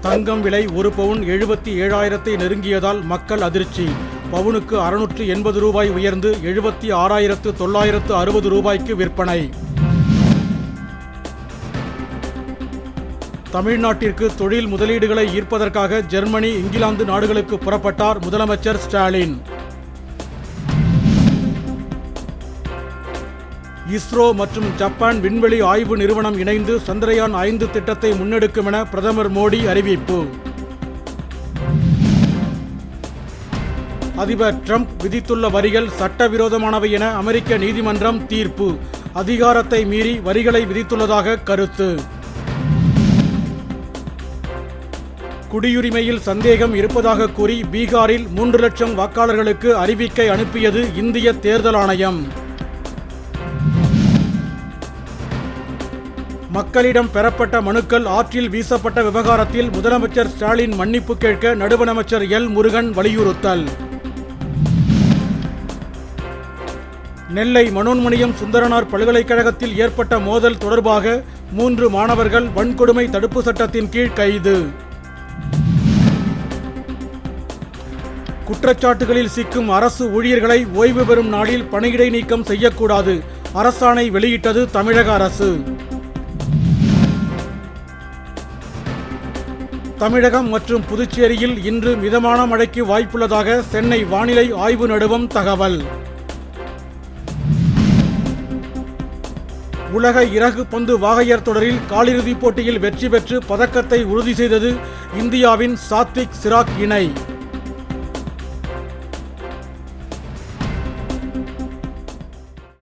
தங்கம் விலை ஒரு பவுன் எழுபத்தி ஏழாயிரத்தை நெருங்கியதால் மக்கள் அதிர்ச்சி. பவுனுக்கு அறுநூற்று எண்பது ரூபாய் உயர்ந்து எழுபத்தி ஆறாயிரத்து தொள்ளாயிரத்து அறுபது ரூபாய்க்கு விற்பனை. தமிழ்நாட்டிற்கு தொழில் முதலீடுகளை ஈர்ப்பதற்காக ஜெர்மனி இங்கிலாந்து நாடுகளுக்கு புறப்பட்டார் முதலமைச்சர் ஸ்டாலின். இஸ்ரோ மற்றும் ஜப்பான் விண்வெளி ஆய்வு நிறுவனம் இணைந்து சந்திரயான் ஐந்து திட்டத்தை முன்னெடுக்கும் என பிரதமர் மோடி அறிவிப்பு. அதிபர் ட்ரம்ப் விதித்துள்ள வரிகள் சட்டவிரோதமானவை என அமெரிக்க நீதிமன்றம் தீர்ப்பு. அதிகாரத்தை மீறி வரிகளை விதித்துள்ளதாக கருத்து. குடியுரிமையில் சந்தேகம் இருப்பதாக கூறி பீகாரில் மூன்று லட்சம் வாக்காளர்களுக்கு அறிவிக்கை அனுப்பியது இந்திய தேர்தல் ஆணையம். மக்களிடம் பெறப்பட்ட மனுக்கள் ஆற்றில் வீசப்பட்ட விவகாரத்தில் முதலமைச்சர் ஸ்டாலின் மன்னிப்பு கேட்க நடுவண் அமைச்சர் எல் முருகன் வலியுறுத்தல். நெல்லை மனோன்மணியம் சுந்தரனார் பல்கலைக்கழகத்தில் ஏற்பட்ட மோதல் தொடர்பாக மூன்று மாணவர்கள் வன்கொடுமை தடுப்பு சட்டத்தின் கீழ் கைது. குற்றச்சாட்டுகளில் சிக்கும் அரசு ஊழியர்களை ஓய்வு பெறும் நாளில் பணியிடை நீக்கம் செய்யக்கூடாது. அரசாணை வெளியிட்டது தமிழக அரசு. தமிழகம் மற்றும் புதுச்சேரியில் இன்று மிதமான மழைக்கு வாய்ப்புள்ளதாக சென்னை வானிலை ஆய்வு நடுவம் தகவல். உலக இறகு பந்து வாகையர் தொடரில் காலிறுதிப் போட்டியில் வெற்றி பெற்று பதக்கத்தை உறுதி செய்தது இந்தியாவின் சாத்விக் சிராக் இணை.